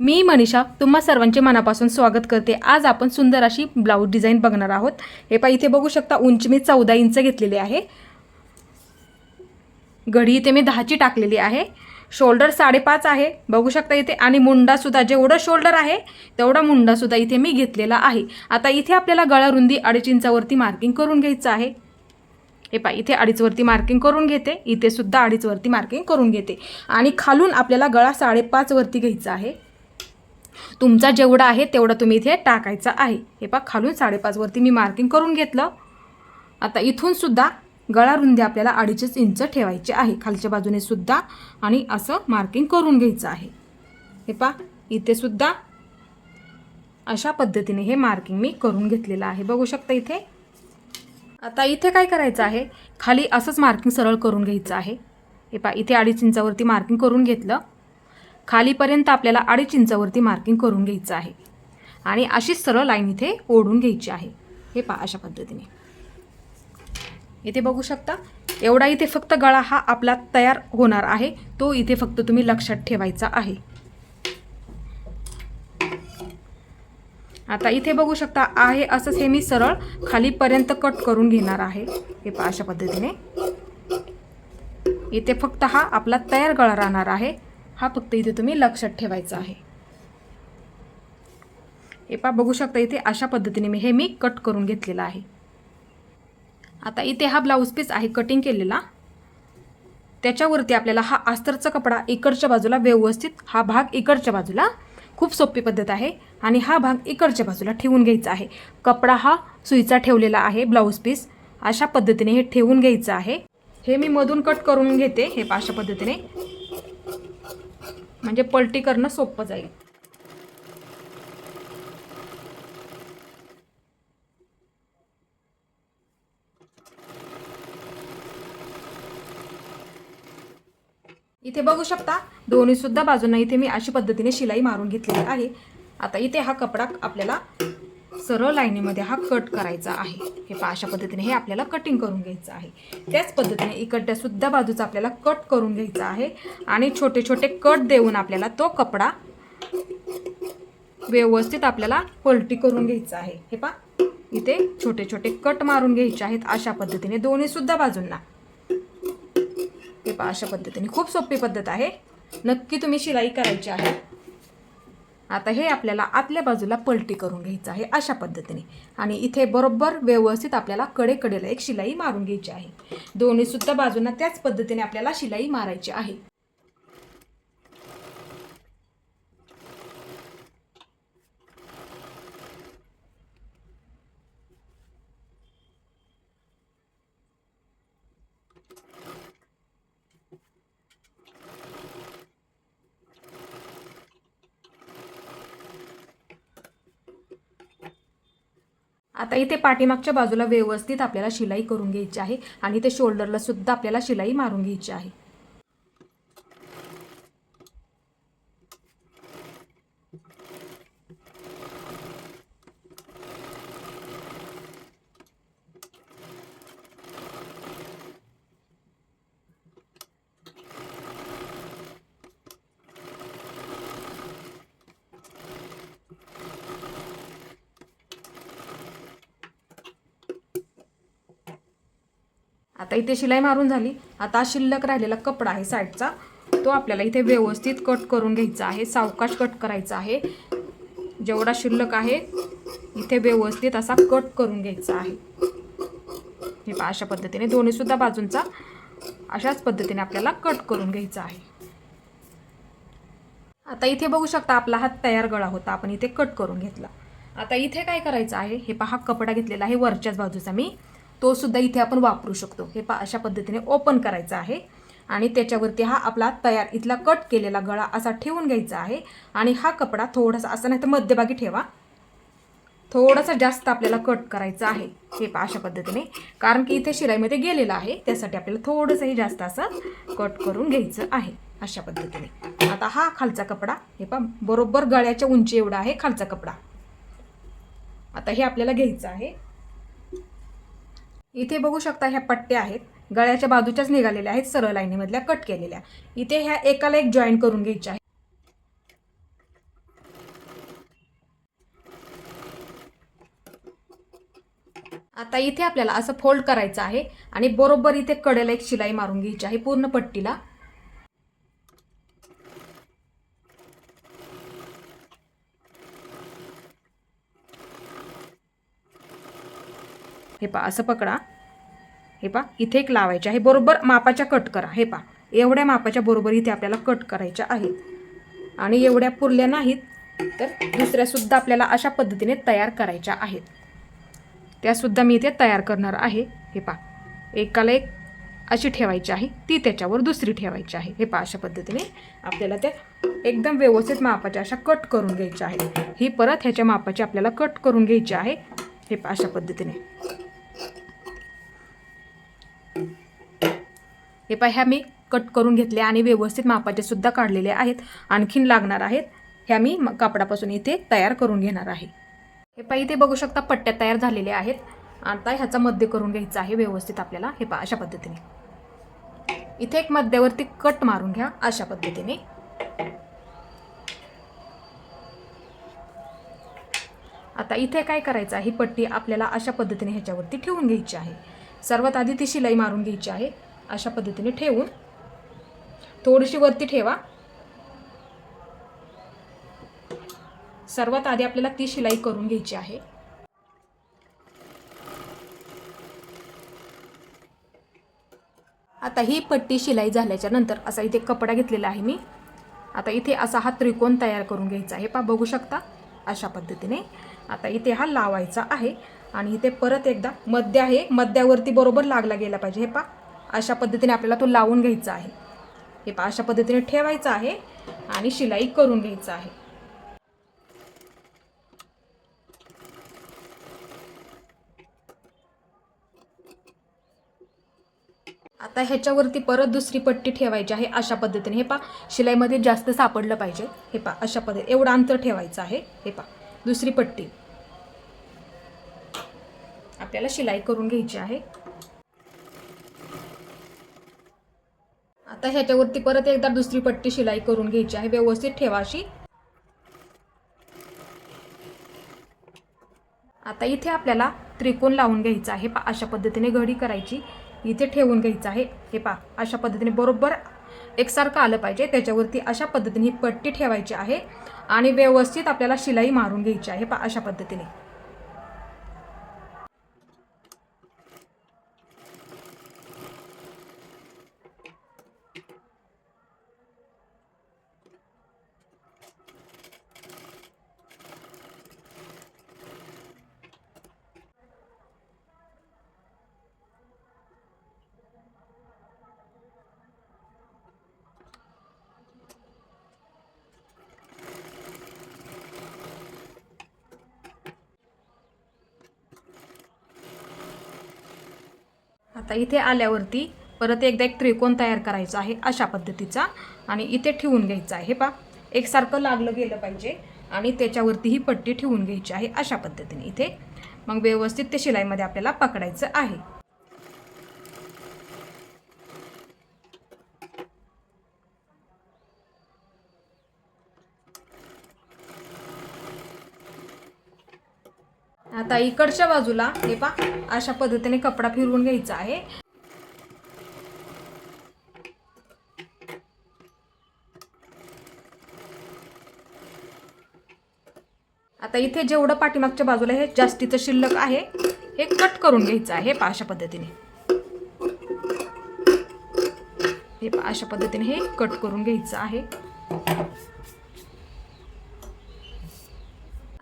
मी मनीषा तुम्हा सर्वांचे मनापासून स्वागत करते. आज आपण सुंदर अशी ब्लाऊज डिझाईन बघणार आहोत. हे पा इथे बघू शकता उंची मी चौदा इंच घेतलेली आहे. घडी इथे मी दहाची टाकलेली आहे. शोल्डर साडेपाच आहे. बघू शकता इथे. आणि मुंडासुद्धा जेवढं शोल्डर आहे तेवढा मुंडासुद्धा इथे मी घेतलेला आहे. आता इथे आपल्याला गळा रुंदी अडीच इंचावरती मार्किंग करून घ्यायचं आहे. हे पा इथे अडीचवरती मार्किंग करून घेते. इथे सुद्धा अडीचवरती मार्किंग करून घेते. आणि खालून आपल्याला गळा साडेपाचवरती घ्यायचा आहे. तुमचा जेवढा आहे तेवढा तुम्ही इथे टाकायचा आहे. हे पहा खालून साडेपाचवरती मी मार्किंग करून घेतलं. आता इथूनसुद्धा गळा रुंदी आपल्याला अडीचच इंच ठेवायची आहे. खालच्या बाजूने सुद्धा आणि असं मार्किंग करून घ्यायचं आहे. हे पहा इथे सुद्धा अशा पद्धतीने हे मार्किंग मी करून घेतलेलं आहे. बघू शकता इथे. आता इथे काय करायचं आहे? खाली असंच मार्किंग सरळ करून घ्यायचं आहे. हे पा इथे अडीच इंचावरती मार्किंग करून घेतलं. खालीपर्यंत आपल्याला अडीच इंचावरती मार्किंग करून घ्यायचं आहे. आणि अशीच सरळ लाईन इथे ओढून घ्यायची आहे. हे पा अशा पद्धतीने. इथे बघू शकता एवढा इथे फक्त गळा हा आपला तयार होणार आहे. तो इथे फक्त तुम्ही लक्षात ठेवायचा आहे. आता इथे बघू शकता आहे असंच हे मी सरळ खालीपर्यंत कट करून घेणार आहे. हे पा अशा पद्धतीने. इथे फक्त हा आपला तयार गळा राहणार आहे. हा फक्त इथे तुम्ही लक्षात ठेवायचा आहे. हे पहा बघू शकता इथे अशा पद्धतीने मी हे मी कट करून घेतलेलं आहे. आता इथे हा ब्लाऊज पीस आहे कटिंग केलेला. त्याच्यावरती आपल्याला हा आस्तरचा कपडा इकडच्या बाजूला व्यवस्थित हा भाग इकडच्या बाजूला खूप सोपी पद्धत आहे आणि हा भाग इकडच्या बाजूला ठेवून घ्यायचा आहे. कपडा हा सुईचा ठेवलेला आहे ब्लाऊज पीस अशा पद्धतीने हे ठेवून घ्यायचं आहे. हे मी मधून कट करून घेते. हे पहा अशा पद्धतीने. म्हणजे पलटी करणं सोपं जाईल. इथे बघू शकता दोन्ही सुद्धा बाजूंना इथे मी अशी पद्धतीने शिलाई मारून घेतलेली आहे. आता इथे हा कपडा आपल्याला सरळ लाईनीमध्ये हा कट करायचा आहे. हे पहा अशा पद्धतीने हे आपल्याला कटिंग करून घ्यायचं आहे. त्याच पद्धतीने इकडच्यासुद्धा बाजूचा आपल्याला कट करून घ्यायचा आहे आणि छोटे छोटे कट देऊन आपल्याला तो कपडा व्यवस्थित आपल्याला पलटी करून घ्यायचा आहे. हे पहा इथे छोटे छोटे कट मारून घ्यायचे आहेत अशा पद्धतीने दोन्हीसुद्धा बाजूंना. हे पहा अशा पद्धतीने खूप सोपी पद्धत आहे. नक्की तुम्ही शिलाई करायची आहे. आता हे आपल्याला आतल्या बाजूला पलटी करून घ्यायचं आहे अशा पद्धतीने. आणि इथे बरोबर व्यवस्थित आपल्याला कडेकडेला एक शिलाई मारून घ्यायची आहे. दोन्ही सुद्धा बाजूंना त्याच पद्धतीने आपल्याला शिलाई मारायची आहे. आता इथे पाठीमागच्या बाजूला व्यवस्थित आपल्याला शिलाई करून घ्यायची आहे आणि इथे शोल्डरला सुद्धा आपल्याला शिलाई मारून घ्यायची आहे. आता इथे शिलाई मारून झाली. आता शिल्लक राहिलेला कपडा आहे साईडचा. तो आपल्याला इथे व्यवस्थित कट करून घ्यायचा आहे. सावकाश कट करायचा आहे. जेवढा शिल्लक आहे इथे व्यवस्थित असा कट करून घ्यायचा आहे. हे पहा अशा पद्धतीने दोन्हीसुद्धा बाजूंचा अशाच पद्धतीने आपल्याला कट करून घ्यायचा आहे. आता इथे बघू शकता आपला हात तयार गळा होता. आपण इथे कट करून घेतला. आता इथे काय करायचं आहे? हे पहा कपडा घेतलेला आहे वरच्याच बाजूचा मी. तो सुद्धा इथे आपण वापरू शकतो. हे पा अशा पद्धतीने ओपन करायचं आहे. आणि त्याच्यावरती हा आपला तयार इथला कट केलेला गळा असा ठेवून घ्यायचा आहे. आणि हा कपडा थोडासा असा नाही तर मध्यभागी ठेवा. थोडासा जास्त आपल्याला कट करायचा आहे. हे पा अशा पद्धतीने. कारण की इथे शिलाईमध्ये गेलेलं आहे. त्यासाठी आपल्याला थोडंसंही जास्त असं कट करून घ्यायचं आहे. अशा पद्धतीने. आता हा खालचा कपडा हे पहा बरोबर गळ्याच्या उंची एवढा आहे खालचा कपडा. आता हे आपल्याला घ्यायचं आहे. इथे बघू शकता ह्या पट्ट्या आहेत. गळ्याच्या बाजूच्याच निघालेल्या आहेत सरळ लाईनीमधल्या कट केलेल्या. इथे ह्या एकाला एक जॉईन करून घ्यायच्या आहेत आता इथे आपल्याला असं फोल्ड करायचं आहे आणि बरोबर इथे कडेला एक शिलाई मारून घ्यायची आहे पूर्ण पट्टीला. हे पा असं पकडा. हे पा इथे एक लावायचे आहे. बरोबर मापाच्या कट करा. हे पा एवढ्या मापाच्या बरोबर इथे आपल्याला कट करायच्या आहेत. आणि एवढ्या पुरल्या नाहीत तर दुसऱ्यासुद्धा आपल्याला अशा पद्धतीने तयार करायच्या आहेत. त्यासुद्धा मी इथे तयार करणार आहे. हे पा एकाला एक अशी ठेवायची आहे ती त्याच्यावर दुसरी ठेवायची आहे. हे पा अशा पद्धतीने आपल्याला त्या एकदम व्यवस्थित मापाच्या अशा कट करून घ्यायच्या आहेत. ही परत ह्याच्या मापाची आपल्याला कट करून घ्यायची आहे. हे पा अशा पद्धतीने. हे पाय ह्या मी कट करून घेतले आणि व्यवस्थित मापाचे सुद्धा काढलेले आहेत. आणखीन लागणार आहेत. ह्या मी म- कापडापासून इथे तयार करून घेणार आहे. हे पाय इथे बघू शकता पट्ट्या तयार झालेल्या आहेत. आता ह्याचा मध्य करून घ्यायचा आहे व्यवस्थित आपल्याला. हे पा अशा पद्धतीने. इथे एक मध्यावरती कट मारून घ्या अशा पद्धतीने. आता इथे काय करायचं आहे? ही पट्टी आपल्याला अशा पद्धतीने ह्याच्यावरती ठेवून घ्यायची आहे. सर्वात आधी ती शिलाई मारून घ्यायची आहे. अशा पद्धतीने ठेवून थोडीशी वरती ठेवा. सर्वात आधी आपल्याला ती शिलाई करून घ्यायची आहे. आता ही पट्टी शिलाई झाल्याच्यानंतर असा इथे कपडा घेतलेला आहे मी. आता इथे असा हा त्रिकोण तयार करून घ्यायचा आहे. पा बघू शकता? अशा पद्धतीने. आता इथे हा लावायचा आहे आणि इथे परत एकदा मध्य आहे. मध्यावरती बरोबर लागला गेला पाहिजे. हे पा अशा पद्धतीने आपल्याला तो लावून घ्यायचा आहे. हे पा अशा पद्धतीने ठेवायचा आहे आणि शिलाई करून घ्यायचं आहे. आता ह्याच्यावरती परत दुसरी पट्टी ठेवायची आहे अशा पद्धतीने. हे पा शिलाईमध्ये जास्त सापडलं पाहिजे. हे पा अशा पद्धती एवढं अंतर ठेवायचं आहे. हे पा दुसरी पट्टी. आपल्याला शिलाई करून घ्यायची आहे. आता ह्याच्यावरती परत एकदा दुसरी पट्टी शिलाई करून घ्यायची आहे. व्यवस्थित ठेवा अशी. आता इथे आपल्याला त्रिकोण लावून घ्यायचा आहे. पा अशा पद्धतीने घडी करायची. इथे ठेवून घ्यायचं आहे. हे पा अशा पद्धतीने बरोबर एकसारखं आलं पाहिजे. त्याच्यावरती अशा पद्धतीने ही पट्टी ठेवायची आहे. आणि व्यवस्थित आपल्याला शिलाई मारून घ्यायची आहे. पा अशा पद्धतीने. आता इथे आल्यावरती परत एकदा एक त्रिकोण तयार करायचा आहे अशा पद्धतीचा आणि इथे ठेवून घ्यायचा आहे पा एकसारखं लागलं गेलं पाहिजे आणि त्याच्यावरती ही पट्टी ठेवून घ्यायची आहे अशा पद्धतीने इथे. मग व्यवस्थित ते शिलाईमध्ये आपल्याला पकडायचं आहे. आता इकडच्या बाजूला हे पा अशा पद्धतीने कपडा फिरवून घ्यायचा आहे. आता इथे जेवढं पाठीमागच्या बाजूला हे जास्तीचं शिल्लक आहे हे कट करून घ्यायचं आहे पा अशा पद्धतीने. हे पा अशा पद्धतीने हे कट करून घ्यायचं आहे.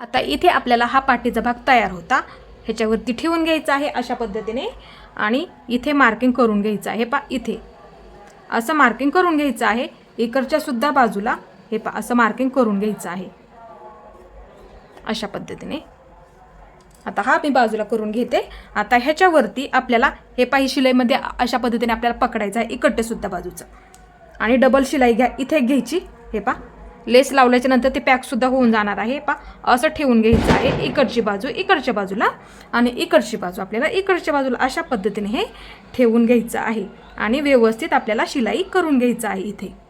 आता इथे आपल्याला हा पाठीचा भाग तयार होता. ह्याच्यावरती ठेवून घ्यायचा आहे अशा पद्धतीने. आणि इथे मार्किंग करून घ्यायचं आहे. पा इथे. असं मार्किंग करून घ्यायचं आहे. इकडच्या सुद्धा बाजूला. हे पा असं मार्किंग करून घ्यायचं आहे. अशा पद्धतीने. आता हा मी बाजूला करून घेते. आता ह्याच्यावरती आपल्याला हे पाही शिलाईमध्ये अशा पद्धतीने आपल्याला पकडायचं आहे. इकडचे बाजूचं. आणि डबल शिलाई घ्या. इथे घ्यायची. हे पा लेस लावल्याच्या नंतर ते पॅकसुद्धा होऊन जाणार आहे. पा असं ठेवून घ्यायचं आहे. इकडची बाजू इकडच्या बाजूला आणि इकडची बाजू आपल्याला इकडच्या बाजूला अशा पद्धतीने हे ठेवून घ्यायचं आहे. आणि व्यवस्थित आपल्याला शिलाई करून घ्यायचं आहे इथे.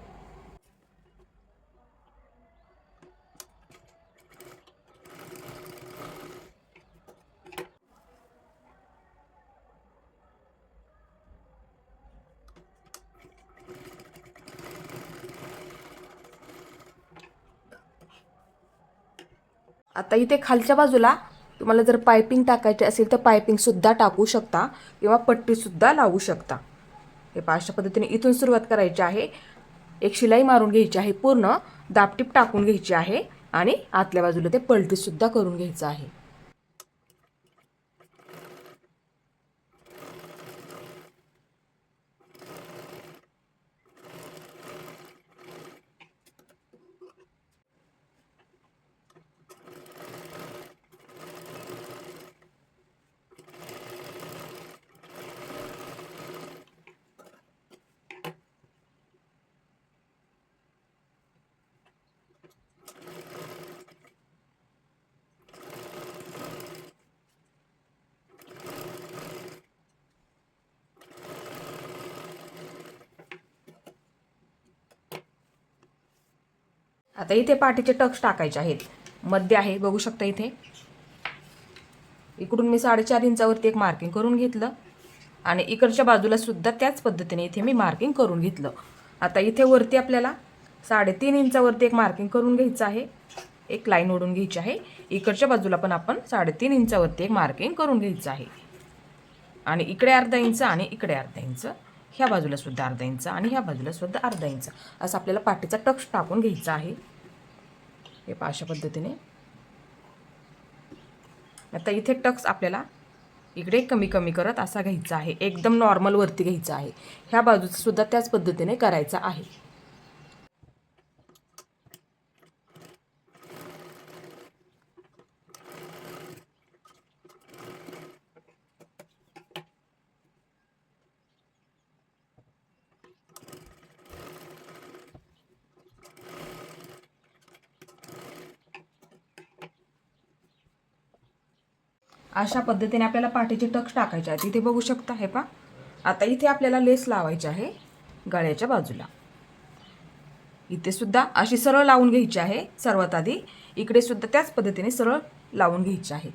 आता इथे खालच्या बाजूला तुम्हाला जर पायपिंग टाकायची असेल तर पायपिंगसुद्धा टाकू शकता किंवा पट्टीसुद्धा लावू शकता. हे पहा अशा पद्धतीने इथून सुरुवात करायची आहे. एक शिलाई मारून घ्यायची आहे पूर्ण दापटीप टाकून घ्यायची आहे आणि आतल्या बाजूला ते पलटीसुद्धा करून घ्यायचं आहे. आता इथे पाठीचे टक्स टाकायचे आहेत. मध्य आहे बघू शकता इथे. इकडून मी साडेचार इंचावरती एक मार्किंग करून घेतलं. आणि इकडच्या बाजूला सुद्धा त्याच पद्धतीने इथे मी मार्किंग करून घेतलं. आता इथे वरती आपल्याला साडेतीन इंचावरती एक मार्किंग करून घ्यायचं आहे. एक लाईन ओढून घ्यायची आहे. इकडच्या बाजूला पण आपण साडेतीन इंचावरती एक मार्किंग करून घ्यायचं आहे. आणि इकडे अर्धा इंच आणि इकडे अर्धा इंच. ह्या बाजूला सुद्धा अर्धा इंच आणि ह्या बाजूला सुद्धा अर्धा इंच. असं आपल्याला पाठीचा टक्स टाकून घ्यायचा आहे. हे अशा पद्धतीने. आता इथे टक्स आपल्याला इकडे कमी कमी करत असा घ्यायचा आहे. एकदम नॉर्मल वरती घ्यायचा आहे. ह्या बाजूचं सुद्धा त्याच पद्धतीने करायचं आहे. अशा पद्धतीने आपल्याला पाठीचे टक्स टाकायचे आहेत इथे बघू शकता हे पा आता इथे आपल्याला लेस लावायची आहे गळ्याच्या बाजूला. इथे सुद्धा अशी सरळ लावून घ्यायची आहे सर्वात आधी. इकडे सुद्धा त्याच पद्धतीने सरळ लावून घ्यायची आहे.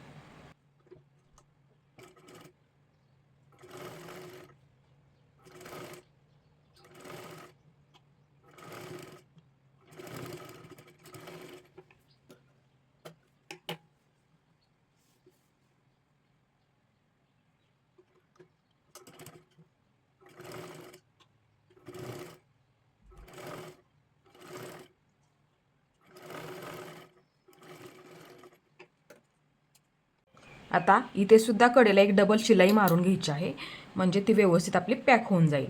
आता इथे सुद्धा कडेला एक डबल शिलाई मारून घ्यायची आहे. म्हणजे ती व्यवस्थित आपली पॅक होऊन जाईल.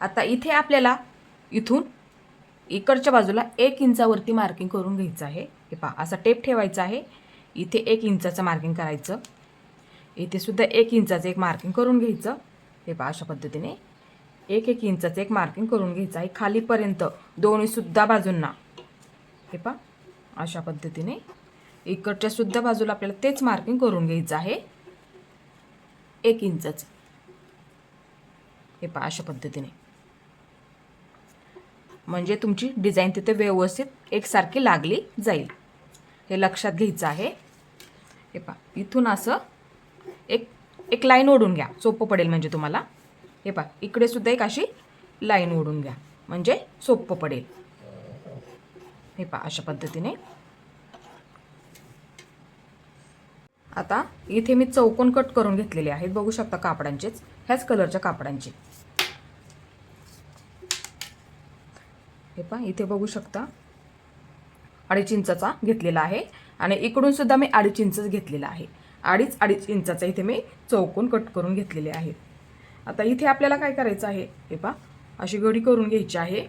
आता इथे आपल्याला इथून इकडच्या बाजूला एक इंचावरती मार्किंग करून घ्यायचं आहे. हे पहा असा टेप ठेवायचा आहे. इथे एक इंचाचं मार्किंग करायचं. इथे सुद्धा एक इंचाचं एक मार्किंग करून घ्यायचं. हे पहा अशा पद्धतीने. एक एक इंचाचं एक मार्किंग करून घ्यायचं आहे. खालीपर्यंत दोन्हीसुद्धा बाजूंना. हे पहा अशा पद्धतीने. इकडच्या सुद्धा बाजूला आपल्याला तेच मार्किंग करून घ्यायचं आहे. एक इंचाचं. हे पहा अशा पद्धतीने. म्हणजे तुमची डिझाईन तिथे व्यवस्थित एकसारखी लागली जाईल. हे लक्षात घ्यायचं आहे. हे पा इथून असं एक एक लाईन ओढून घ्या. सोपं पडेल म्हणजे तुम्हाला. हे पा इकडे सुद्धा एक अशी लाईन ओढून घ्या. म्हणजे सोपं पडेल. हे पा अशा पद्धतीने. आता इथे मी चौकोन कट करून घेतलेले आहेत. बघू शकता कापडांचेच. ह्याच कलरच्या कापडांचे. हे पहा इथे बघू शकता. अडीच इंचाचा घेतलेला आहे. आणि इकडून सुद्धा मी अडीच इंचच घेतलेला आहे. अडीच अडीच इंचाचा इथे मी चौकोन कट करून घेतलेले आहे. आता इथे आपल्याला काय करायचं आहे? हे पहा. अशी घडी करून घ्यायची आहे.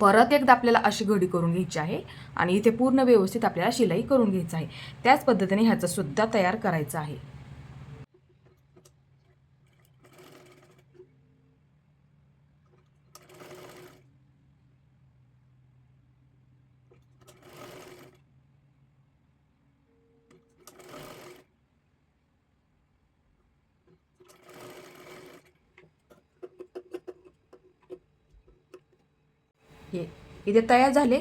परत एकदा आपल्याला अशी घडी करून घ्यायची आहे. आणि इथे पूर्ण व्यवस्थित आपल्याला शिलाई करून घ्यायचं आहे. त्याच पद्धतीने ह्याचंसुद्धा तयार करायचं आहे हे इथे तयार झाले.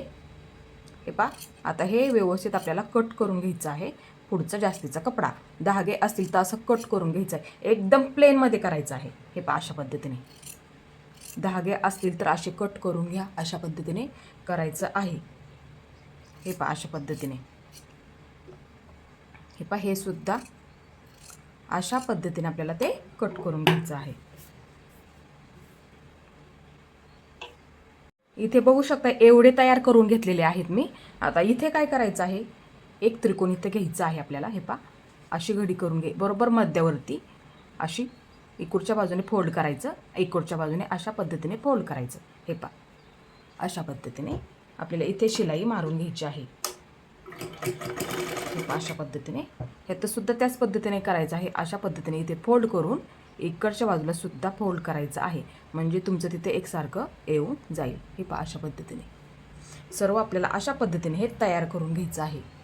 हे पा आता हे व्यवस्थित आपल्याला कट करून घ्यायचं आहे. पुढचा जास्तीचा कपडा. धागे असतील तर असं कट करून घ्यायचं आहे. एकदम प्लेनमध्ये करायचं आहे. हे पा अशा पद्धतीने. धागे असतील तर असे कट करून घ्या अशा पद्धतीने करायचं आहे. हे पा अशा पद्धतीने. हे पा हे सुद्धा अशा पद्धतीने आपल्याला ते कट करून घ्यायचं आहे. इथे बघू शकता एवढे तयार करून घेतलेले आहेत मी. आता इथे काय करायचं आहे? एक त्रिकोण इथे घ्यायचं आहे आपल्याला. हे पा अशी घडी करून घे. बरोबर मध्यावरती. अशी इकडच्या बाजूने फोल्ड करायचं. इकडच्या बाजूने अशा पद्धतीने फोल्ड करायचं. हे पा अशा पद्धतीने आपल्याला इथे शिलाई मारून घ्यायची आहे. अशा पद्धतीने. ह्यात सुद्धा त्याच पद्धतीने करायचं आहे. अशा पद्धतीने इथे फोल्ड करून इकडच्या बाजूला सुद्धा फोल्ड करायचं आहे. म्हणजे तुमचं तिथे एकसारखं येऊन जाईल. हे पहा अशा पद्धतीने. सर्व आपल्याला अशा पद्धतीने हे तयार करून घ्यायचं आहे.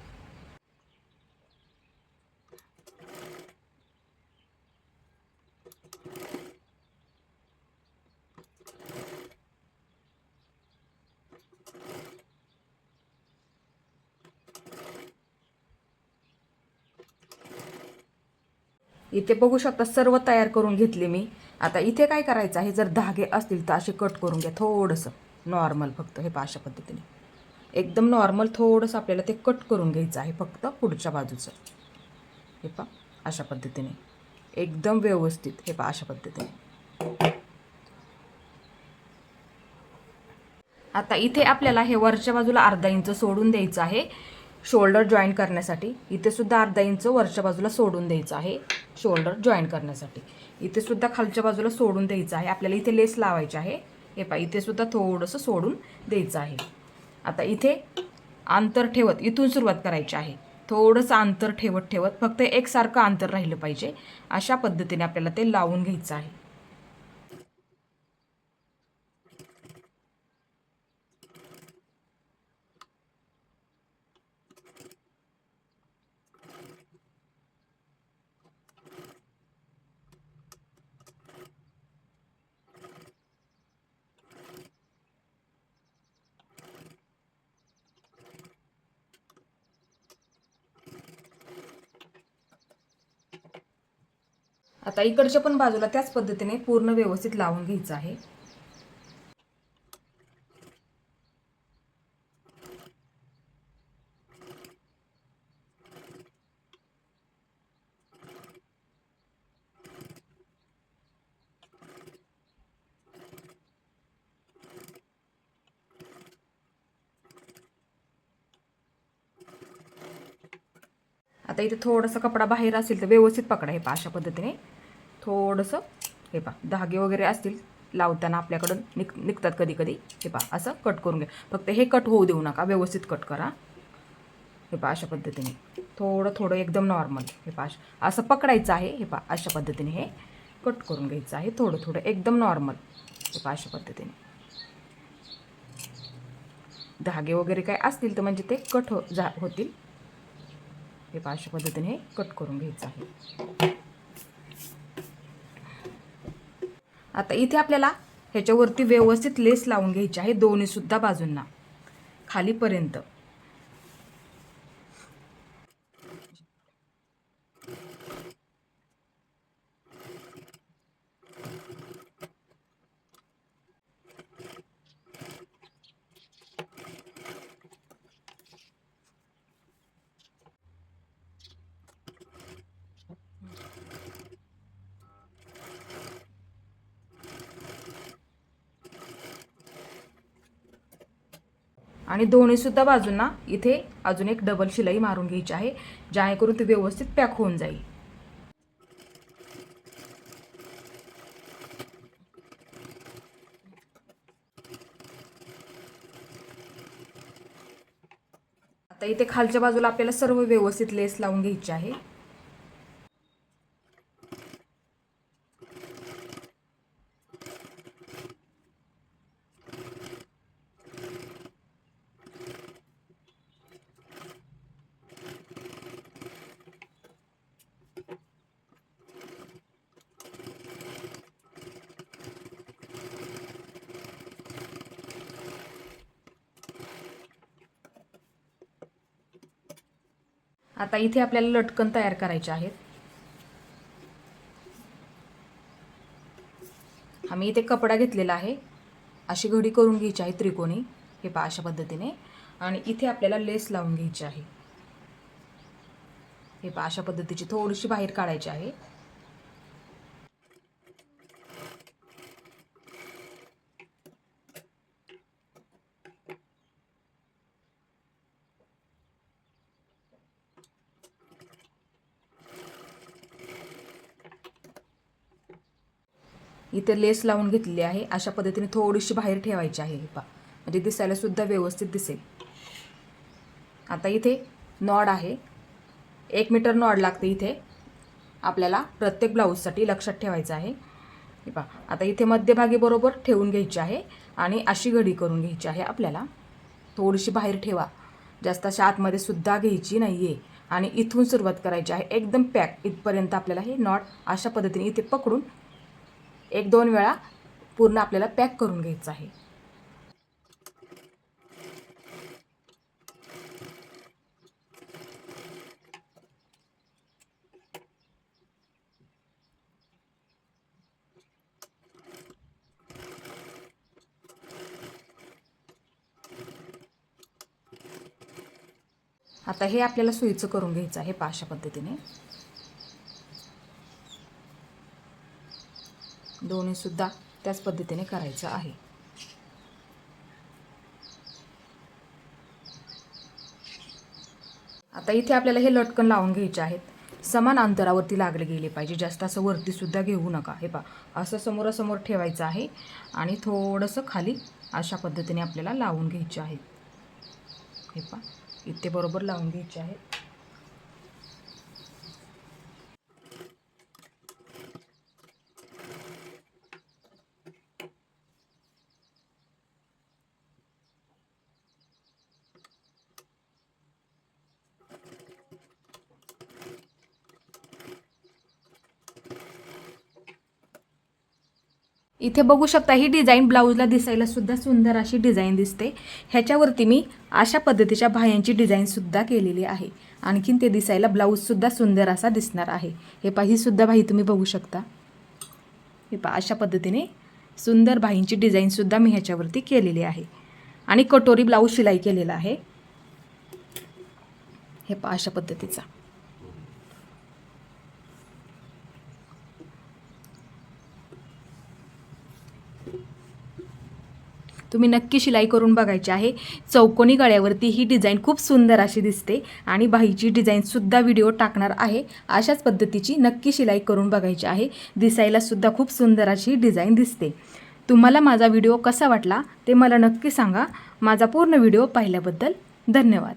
इथे बघू शकता सर्व तयार करून घेतले मी. आता इथे काय करायचं आहे? जर धागे असतील तर असे कट करून घ्या थोडंसं. नॉर्मल फक्त हे पहा अशा पद्धतीने. एकदम नॉर्मल थोडंसं आपल्याला ते कट करून घ्यायचं आहे फक्त पुढच्या बाजूचं. हे पा अशा पद्धतीने. एकदम व्यवस्थित. हे पा अशा पद्धतीने. आता इथे आपल्याला हे वरच्या बाजूला अर्धा इंच सोडून द्यायचं आहे. शोल्डर जॉईन करण्यासाठी इथेसुद्धा अर्धा इंच वरच्या बाजूला सोडून द्यायचं आहे शोल्डर जॉईन करण्यासाठी. इथेसुद्धा खालच्या बाजूला सोडून द्यायचं आहे आपल्याला इथे लेस लावायची आहे. हे पा इथेसुद्धा थोडंसं सोडून द्यायचं आहे. आता इथे अंतर ठेवत इथून सुरुवात करायची आहे. थोडंसं अंतर ठेवत ठेवत फक्त एकसारखं अंतर राहिलं पाहिजे. अशा पद्धतीने आपल्याला ते लावून घ्यायचं आहे. आता इकडच्या पण बाजूला त्याच पद्धतीने पूर्ण व्यवस्थित लावून घ्यायचं आहे. इथे थोडंसं कपडा बाहेर असेल तर व्यवस्थित पकडा हे पा अशा पद्धतीने. थोडंसं हे पा धागे वगैरे असतील लावताना आपल्याकडं निघ निघतात कधी कधी हे पा असं कट करून घ्या. फक्त हे कट होऊ देऊ नका व्यवस्थित कट करा. हे पा अशा पद्धतीने. थोडं थोडं एकदम नॉर्मल हे पा असं पकडायचं आहे. हे पा अशा पद्धतीने हे कट करून घ्यायचं आहे. थोडं थोडं एकदम नॉर्मल हे पा अशा पद्धतीने. धागे वगैरे काय असतील तर म्हणजे ते कट हो जा होतील. हे अशा पद्धतीने हे कट करून घ्यायचं आहे. आता इथे आपल्याला ह्याच्यावरती व्यवस्थित लेस लावून घ्यायची आहे दोन्ही सुद्धा बाजूंना खालीपर्यंत. आणि दोन्हीसुद्धा बाजूंना इथे अजून एक डबल शिलाई मारून घ्यायची आहे जेणेकरून ती व्यवस्थित पॅक होऊन जाईल. आता इथे खालच्या बाजूला आपल्याला सर्व व्यवस्थित लेस लावून घ्यायची आहे. आता इथे आपल्याला लटकन तयार करायचे आहेत. आम्ही इथे कपडा घेतलेला आहे. अशी घडी करून घ्यायची आहे त्रिकोणी. हे पा अशा पद्धतीने. आणि इथे आपल्याला लेस लावून घ्यायची आहे. हे पा अशा पद्धतीची थोडीशी बाहेर काढायची आहे. इथे लेस लावून घेतलेली आहे. अशा पद्धतीने थोडीशी बाहेर ठेवायची आहे हे पहा म्हणजे दिसायला सुद्धा व्यवस्थित दिसेल. आता इथे नॉड आहे. एक मीटर नॉड लागते इथे. आपल्याला प्रत्येक ब्लाऊजसाठी लक्षात ठेवायचं आहे. हे पहा आता इथे मध्यभागी बरोबर ठेवून घ्यायची आहे आणि अशी घडी करून घ्यायची आहे आपल्याला. थोडीशी बाहेर ठेवा. जास्त अशा आतमध्ये सुद्धा घ्यायची नाही आहे आणि इथून सुरुवात करायची आहे. एकदम पॅक इथपर्यंत आपल्याला हे नॉट अशा पद्धतीने इथे पकडून एक दोन वेळा पूर्ण आपल्याला पॅक करून घ्यायचं आहे. आता हे आपल्याला सुईचं करून घ्यायचं आहे पाशा पद्धतीने. दोन्हीसुद्धा त्याच पद्धतीने करायचं आहे. आता इथे आपल्याला हे लटकन लावून घ्यायचे आहेत. समान अंतरावरती लागले गेले पाहिजे. जास्त असं वरतीसुद्धा घेऊ नका. हे पा असं समोरासमोर ठेवायचं आहे आणि थोडंसं खाली अशा पद्धतीने आपल्याला लावून घ्यायचे आहेत हे पा इथे बरोबर लावून घ्यायचे आहेत इथे बघू शकता ही डिझाईन ब्लाऊजला दिसायला सुद्धा सुंदर अशी डिझाईन दिसते. ह्याच्यावरती मी अशा पद्धतीच्या बाह्यांची डिझाईनसुद्धा केलेली आहे. आणखीन ते दिसायला ब्लाऊजसुद्धा सुंदर असा दिसणार आहे. हे पाहीसुद्धा ही सुद्धा बाही तुम्ही बघू शकता. हे पा अशा पद्धतीने सुंदर बाहींची डिझाईनसुद्धा मी ह्याच्यावरती केलेली आहे. आणि कटोरी ब्लाऊज शिलाई केलेला आहे. हे पा अशा पद्धतीचा. तुम्ही नक्की शिलाई करून बघायची आहे. चौकोनी गळ्यावरती ही डिझाईन खूप सुंदर अशी दिसते आणि बाहीची डिझाईनसुद्धा व्हिडिओ टाकणार आहे. अशाच पद्धतीची नक्की शिलाई करून बघायची आहे. दिसायलासुद्धा खूप सुंदर अशी डिझाईन दिसते. तुम्हाला माझा व्हिडिओ कसा वाटला ते मला नक्की सांगा. माझा पूर्ण व्हिडिओ पाहिल्याबद्दल धन्यवाद.